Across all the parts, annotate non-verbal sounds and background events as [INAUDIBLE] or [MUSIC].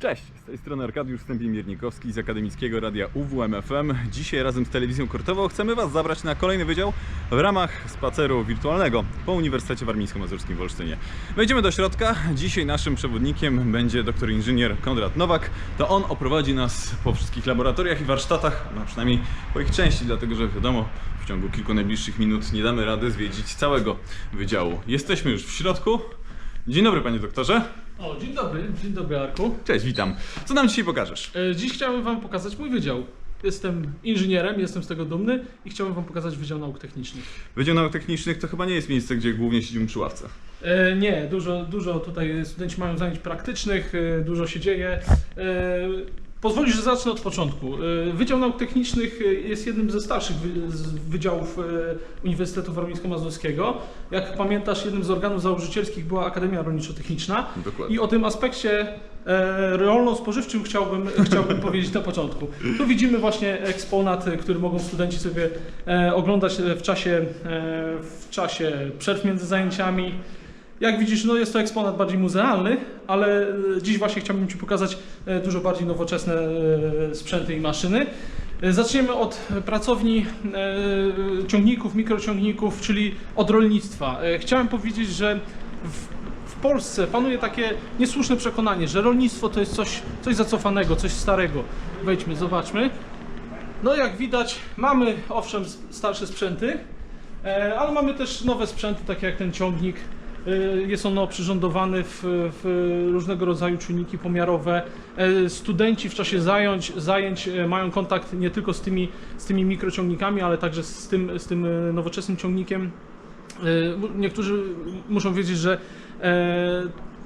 Cześć, z tej strony Arkadiusz Stępień-Miernikowski z Akademickiego Radia UWMFM. Dzisiaj razem z Telewizją Kortową chcemy Was zabrać na kolejny wydział w ramach spaceru wirtualnego po Uniwersytecie Warmińsko-Mazurskim w Olsztynie. Wejdziemy do środka. Dzisiaj naszym przewodnikiem będzie doktor inżynier Konrad Nowak. To on oprowadzi nas po wszystkich laboratoriach i warsztatach, no przynajmniej po ich części, dlatego że wiadomo, w ciągu kilku najbliższych minut nie damy rady zwiedzić całego wydziału. Jesteśmy już w środku. Dzień dobry, panie doktorze. O, dzień dobry, dzień dobry Arku. Cześć, witam. Co nam dzisiaj pokażesz? E, Dziś chciałem Wam pokazać mój wydział. Jestem inżynierem, jestem z tego dumny i chciałbym Wam pokazać Wydział Nauk Technicznych. Wydział Nauk Technicznych to chyba nie jest miejsce, gdzie głównie siedzimy przy ławce. E, nie, dużo, dużo tutaj studenci mają zajęć praktycznych, e, dużo się dzieje. E, pozwolisz, że zacznę od początku. E, Wydział Nauk Technicznych e, jest jednym ze starszych wydziałów e, Uniwersytetu Warmińsko-Mazurskiego. Jak pamiętasz, jednym z organów założycielskich była Akademia Rolniczo-Techniczna. Dokładnie. I o tym aspekcie rolno-spożywczym chciałbym, chciałbym [LAUGHS] powiedzieć na początku. Tu widzimy właśnie eksponat, który mogą studenci sobie oglądać w czasie, w czasie przerw między zajęciami. Jak widzisz, no jest to eksponat bardziej muzealny, ale e, dziś właśnie chciałbym Ci pokazać e, dużo bardziej nowoczesne e, sprzęty i maszyny. Zaczniemy od pracowni ciągników, mikrociągników, czyli od rolnictwa. Chciałem powiedzieć, że w w Polsce panuje takie niesłuszne przekonanie, że rolnictwo to jest coś, coś zacofanego, coś starego. Wejdźmy, zobaczmy. No jak widać, mamy owszem starsze sprzęty, ale mamy też nowe sprzęty, takie jak ten ciągnik. E, Jest on oprzyrządowany w, w różnego rodzaju czujniki pomiarowe. E, Studenci w czasie zajęć, zajęć e, mają kontakt nie tylko z tymi, z tymi mikrociągnikami, ale także z tym, z tym nowoczesnym ciągnikiem. Niektórzy muszą wiedzieć, że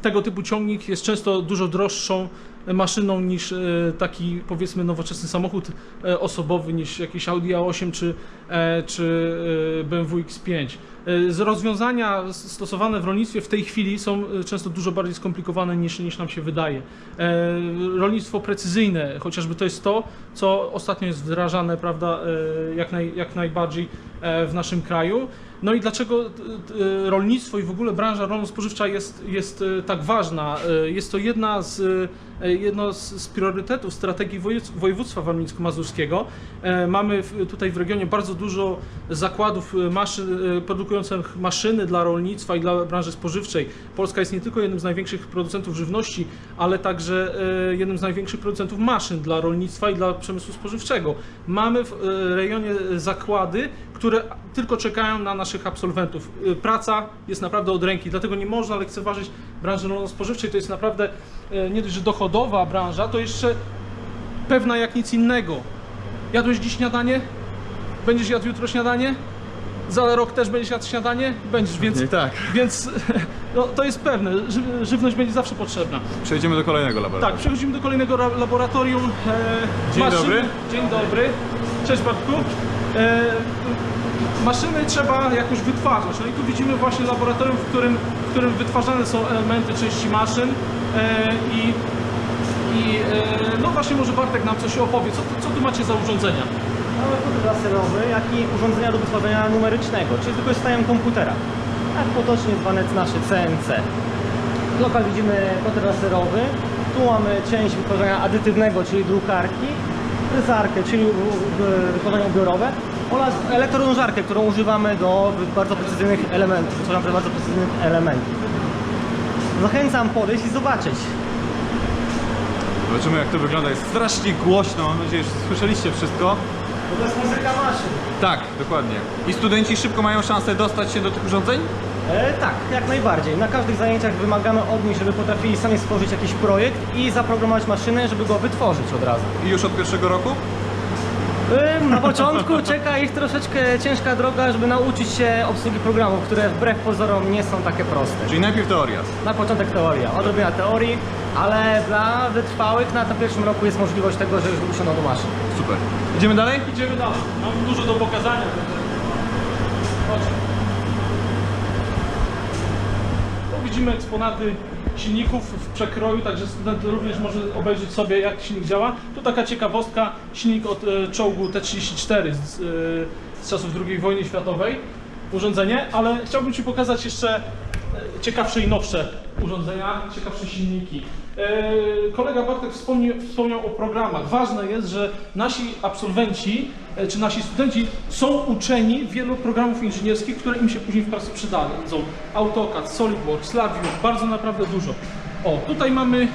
tego typu ciągnik jest często dużo droższą maszyną niż e, taki powiedzmy nowoczesny samochód e, osobowy, niż jakiś Audi A8 czy, e, czy BMW X5. E, Z rozwiązania stosowane w rolnictwie w tej chwili są często dużo bardziej skomplikowane niż, niż nam się wydaje. Rolnictwo precyzyjne, chociażby to jest to, co ostatnio jest wdrażane, prawda, jak, naj, jak najbardziej w naszym kraju. No i dlaczego rolnictwo i w ogóle branża rolno-spożywcza jest, jest tak ważna? Jest to jedna z, jedno z, priorytetów strategii województw- województwa warmińsko-mazurskiego. E, Mamy tutaj w regionie bardzo dużo zakładów e, maszyn, e, produkujących maszyny dla rolnictwa i dla branży spożywczej. Polska jest nie tylko jednym z największych producentów żywności, ale także e, jednym z największych producentów maszyn dla rolnictwa i dla przemysłu spożywczego. Mamy w e, rejonie zakłady, które tylko czekają na naszych absolwentów. Praca jest naprawdę od ręki, dlatego nie można lekceważyć branży rolno-spożywczej. To jest naprawdę e, nie dość, że dochodowa branża, to jeszcze pewna jak nic innego. Jadłeś dziś śniadanie? Będziesz jadł jutro śniadanie? Za rok też będziesz jadł śniadanie? Będziesz, więc, Nie tak. więc [LAUGHS] no, to jest pewne. Ży- Żywność będzie zawsze potrzebna. Przejdziemy do kolejnego Tak, laboratorium. przechodzimy do kolejnego ra- laboratorium. E, Dzień dobry. Dzień dobry. Cześć Bartku. E, maszyny trzeba jakoś wytwarzać. No i tu widzimy właśnie laboratorium, w którym, którym wytwarzane są elementy części maszyn e, i, i e, no właśnie może Bartek nam coś opowie. Co, co tu macie za urządzenia? Mamy kodek laserowy, jak i urządzenia do wytwarzania numerycznego, czyli wykorzystaniem komputera. Tak potocznie zwane nasze CNC. Lokal widzimy koter laserowy. Tu mamy część wytwarzania adytywnego, czyli drukarki, fryzarkę, czyli u- wytwarzanie ubiorowe oraz elektrorążarkę, którą używamy do bardzo precyzyjnych elementów, wytwarzania bardzo precyzyjnych elementów. Zachęcam podejść i zobaczyć. Zobaczymy jak to wygląda. Jest strasznie głośno. Mam nadzieję, że słyszeliście wszystko. Bo to jest muzyka maszyn. Tak, dokładnie. I studenci szybko mają szansę dostać się do tych urządzeń? E, tak, jak najbardziej. Na każdych zajęciach wymagamy od nich, żeby potrafili sami stworzyć jakiś projekt i zaprogramować maszynę, żeby go wytworzyć od razu. I już od pierwszego roku? Na początku czeka ich troszeczkę ciężka droga, żeby nauczyć się obsługi programów, które wbrew pozorom nie są takie proste. Czyli najpierw teoria. Na początek teoria, odrobina teorii, ale dla wytrwałych na tym pierwszym roku jest możliwość tego, że już wyuczono do maszyn. Super. Idziemy dalej? Idziemy dalej. Mam dużo do pokazania. Chodź. Tu widzimy eksponaty silników w przekroju, także student również może obejrzeć sobie jak silnik działa. Tu taka ciekawostka, silnik od e, czołgu T-34 z, e, z czasów II wojny światowej, urządzenie, ale chciałbym Ci pokazać jeszcze e, ciekawsze i nowsze urządzenia, ciekawsze silniki. E, Kolega Bartek wspomniał, wspomniał o programach. Ważne jest, że nasi absolwenci czy nasi studenci są uczeni wielu programów inżynierskich, które im się później w pracy przydadzą. AutoCAD, SolidWorks, LabVIEW, bardzo naprawdę dużo. O, tutaj mamy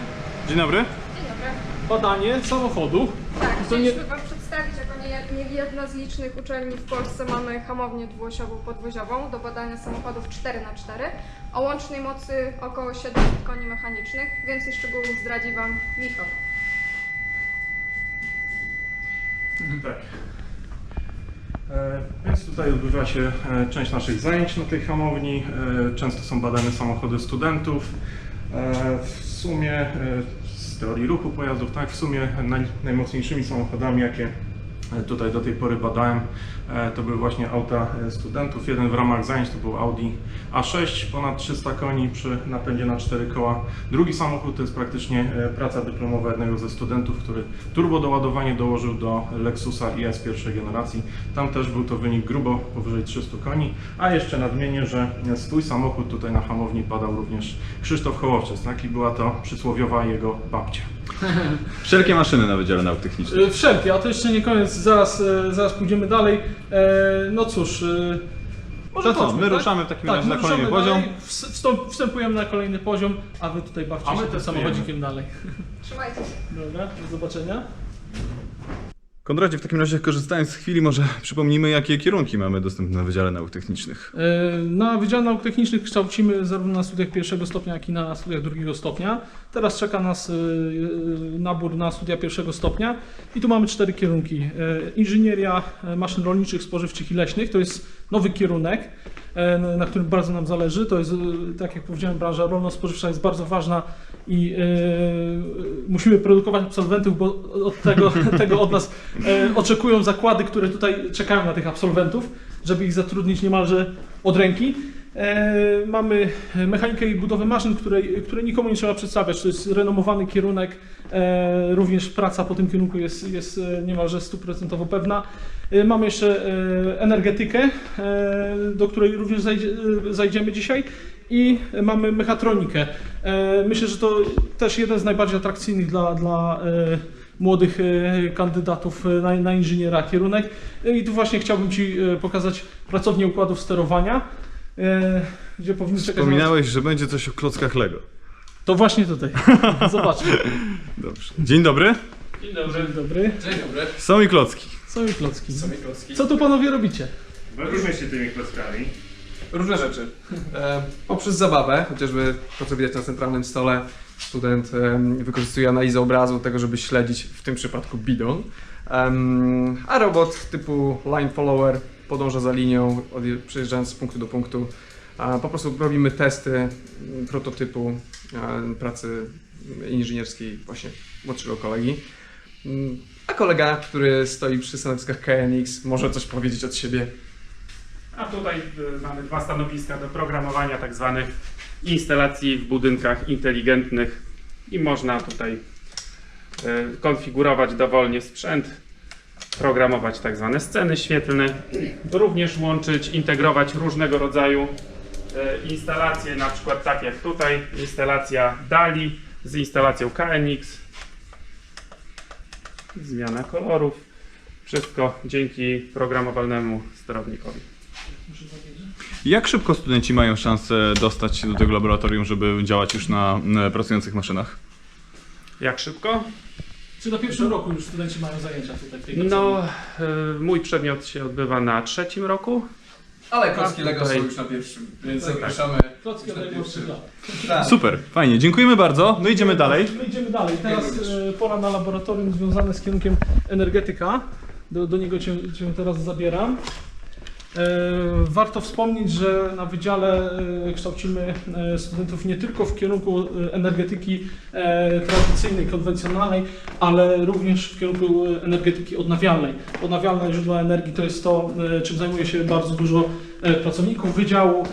Dzień dobry. Dzień dobry. badanie samochodu. Tak, To nie- chcieliśmy Wam przedstawić, jako nie, nie jedna z licznych uczelni w Polsce mamy hamownię dwuosiową podwoziową do badania samochodów 4x4 o łącznej mocy około 700 koni mechanicznych. Więcej szczegółów zdradzi Wam Michał. Tak. E, Więc tutaj odbywa się e, część naszych zajęć na tej hamowni. E, Często są badane samochody studentów. W sumie z teorii ruchu pojazdów, tak, w sumie naj, najmocniejszymi samochodami, jakie tutaj do tej pory badałem, e, to były właśnie auta e, studentów. Jeden w ramach zajęć to był Audi A6, ponad 300 koni przy napędzie na 4 koła. Drugi samochód to jest praktycznie e, praca dyplomowa jednego ze studentów, który turbodoładowanie dołożył do Lexusa IS pierwszej generacji. Tam też był to wynik grubo powyżej 300 koni, a jeszcze nadmienię, że swój samochód tutaj na hamowni badał również Krzysztof Hołowczes, tak? I była to przysłowiowa jego babcia. Wszelkie maszyny na Wydziale Nauk Technicznych. E, Wszelkie, a to jeszcze nie koniec, zaraz, e, zaraz pójdziemy dalej. E, No cóż, może To co, chodźmy, my tak? ruszamy w takim Tak, razie na my kolejny ruszamy poziom. dalej, ws- wstąp- Wstępujemy na kolejny poziom, a wy tutaj bawcie A my się tym testujemy. samochodzikiem dalej. Trzymajcie się. Dobra, do zobaczenia. Konradzie, w takim razie korzystając z chwili, może przypomnijmy, jakie kierunki mamy dostępne na Wydziale Nauk Technicznych. E, Na Wydziale Nauk Technicznych kształcimy zarówno na studiach pierwszego stopnia, jak i na studiach drugiego stopnia. Teraz czeka nas e, e, nabór na studia pierwszego stopnia i tu mamy cztery kierunki. Inżynieria maszyn rolniczych, spożywczych i leśnych to jest nowy kierunek, na którym bardzo nam zależy. To jest, tak jak powiedziałem, branża rolno-spożywcza jest bardzo ważna i e, musimy produkować absolwentów, bo od tego, [LAUGHS] tego od nas e, oczekują zakłady, które tutaj czekają na tych absolwentów, żeby ich zatrudnić niemalże od ręki. E, mamy mechanikę i budowę maszyn, której, której nikomu nie trzeba przedstawiać. To jest renomowany kierunek. Również praca po tym kierunku jest, jest niemalże stuprocentowo pewna. Mamy jeszcze energetykę, do której również zajdzie, zajdziemy dzisiaj. I mamy mechatronikę. E, myślę, że to też jeden z najbardziej atrakcyjnych dla, dla e, młodych e, kandydatów na, na inżyniera kierunek. I tu właśnie chciałbym Ci pokazać pracownię układów sterowania, gdzie powinny czekać... na- Wspominałeś, że będzie coś o klockach Lego. To właśnie tutaj. [LAUGHS] Zobaczmy. Dobrze. Dzień dobry. Dzień dobry. Dzień dobry. Dzień dobry. Są i klocki. Są i klocki. Są mi klocki. Co tu panowie robicie? Wyróżnię się tymi klockami. Różne rzeczy. E, poprzez zabawę, chociażby to co widać na centralnym stole, student em, wykorzystuje analizę obrazu do tego, żeby śledzić w tym przypadku bidon. A robot typu line follower podąża za linią, od, przejeżdżając z punktu do punktu. Po prostu robimy testy prototypu e, pracy inżynierskiej właśnie młodszego kolegi. Mm, A kolega, który stoi przy stanowiskach KNX, może coś powiedzieć od siebie A tutaj y, mamy dwa stanowiska do programowania tak zwanych instalacji w budynkach inteligentnych i można tutaj y, konfigurować dowolnie sprzęt, programować tak zwane sceny świetlne, również łączyć, integrować różnego rodzaju y, instalacje, na przykład tak jak tutaj instalacja DALI z instalacją KNX, zmiana kolorów, wszystko dzięki programowalnemu sterownikowi. Jak szybko studenci mają szansę dostać się do tego laboratorium, żeby działać już na e, pracujących maszynach? Jak szybko? Czy na pierwszym roku już studenci mają zajęcia tutaj w tej No, y, mój przedmiot się odbywa na trzecim roku. Ale klocki Lego tutaj- są już na pierwszym, więc Tak, zapraszamy. Klocki od na tego pierwszy. lat. Tak. Super, fajnie, dziękujemy bardzo. No idziemy dalej. My idziemy dalej. Teraz e, pora na laboratorium związane z kierunkiem energetyka. Do, do niego cię, cię teraz zabieram. E, Warto wspomnieć, że na wydziale e, kształcimy e, studentów nie tylko w kierunku energetyki tradycyjnej, konwencjonalnej, ale również w kierunku energetyki odnawialnej. Odnawialne źródła energii to jest to, czym zajmuje się bardzo dużo pracowników wydziału.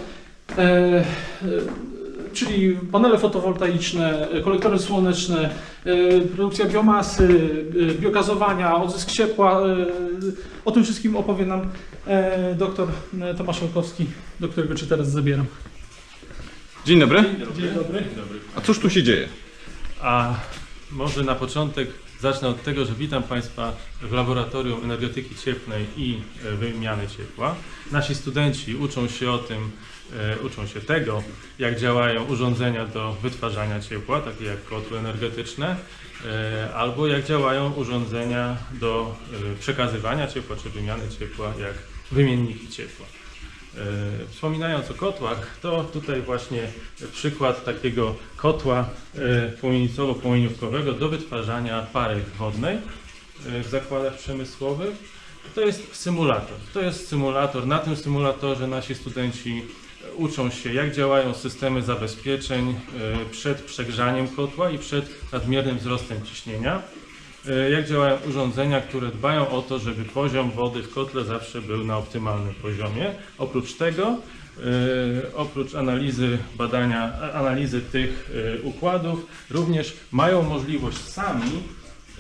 Czyli panele fotowoltaiczne, e, kolektory słoneczne, e, produkcja biomasy, e, biogazowania, odzysk ciepła. O tym wszystkim opowie nam doktor Tomasz Olkowski, do którego Cię teraz zabieram. Dzień dobry. Dzień dobry. A cóż tu się dzieje? A może na początek zacznę od tego, że witam Państwa w Laboratorium Energetyki Cieplnej i e, Wymiany Ciepła. Nasi studenci uczą się o tym, e, uczą się tego, jak działają urządzenia do wytwarzania ciepła, takie jak kotły energetyczne, e, albo jak działają urządzenia do przekazywania ciepła czy wymiany ciepła, jak wymienniki ciepła. E, Wspominając o kotłach, to tutaj właśnie przykład takiego kotła e, płomienicowo-płomieniówkowego do wytwarzania pary wodnej e, w zakładach przemysłowych. To jest symulator. To jest symulator. Na tym symulatorze nasi studenci uczą się, jak działają systemy zabezpieczeń przed przegrzaniem kotła i przed nadmiernym wzrostem ciśnienia. E, Jak działają urządzenia, które dbają o to, żeby poziom wody w kotle zawsze był na optymalnym poziomie. Oprócz tego, e, oprócz analizy badania, a- analizy tych e, układów, również mają możliwość sami,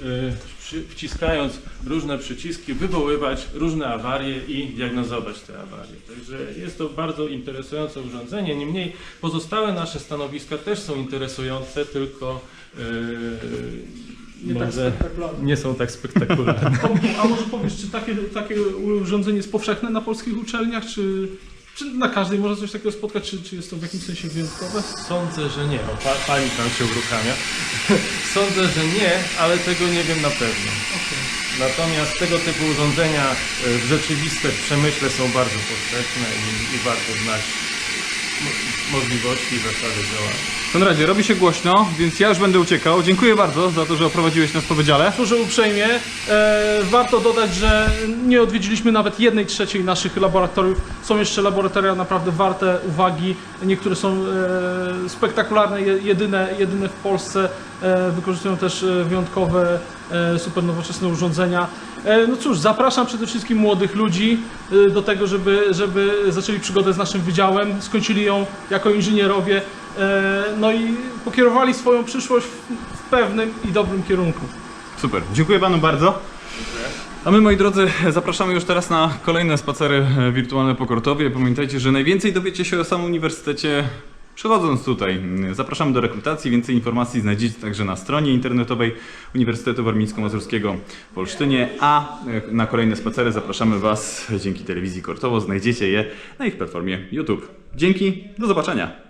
e, wciskając różne przyciski, wywoływać różne awarie i diagnozować te awarie. Także jest to bardzo interesujące urządzenie. Niemniej pozostałe nasze stanowiska też są interesujące, tylko e, Nie tak może spektakularne. nie są tak spektakularne. [LAUGHS] A może powiesz, czy takie, takie urządzenie jest powszechne na polskich uczelniach, czy, czy na każdej można coś takiego spotkać, czy, czy jest to w jakimś sensie wyjątkowe? Sądzę, że nie. O, pa, pani tam się uruchamia. [LAUGHS] Sądzę, że nie, ale tego nie wiem na pewno. Natomiast tego typu urządzenia e, w rzeczywiste w przemyśle są bardzo powszechne i, i warto znać mo- możliwości i zasady działania. Konradzie, robi się głośno, więc ja już będę uciekał. Dziękuję bardzo za to, że oprowadziłeś nas po wydziale. Proszę uprzejmie, e, warto dodać, że nie odwiedziliśmy nawet jednej trzeciej naszych laboratoriów. Są jeszcze laboratoria naprawdę warte uwagi. Niektóre są e, spektakularne, je- jedyne, jedyne w Polsce. E, wykorzystują też e, wyjątkowe, e, super nowoczesne urządzenia. E, no cóż, zapraszam przede wszystkim młodych ludzi e, do tego, żeby, żeby zaczęli przygodę z naszym wydziałem, skończyli ją jako inżynierowie, no i pokierowali swoją przyszłość w, w pewnym i dobrym kierunku. Super, dziękuję panu bardzo. A my, moi drodzy, zapraszamy już teraz na kolejne spacery e, wirtualne po Kortowie. Pamiętajcie, że najwięcej dowiecie się o samym uniwersytecie przychodząc tutaj. Zapraszamy do rekrutacji. Więcej informacji znajdziecie także na stronie internetowej Uniwersytetu Warmińsko-Mazurskiego w Olsztynie, a e, na kolejne spacery zapraszamy Was dzięki telewizji Kortowo. Znajdziecie je na ich platformie YouTube. Dzięki, do zobaczenia.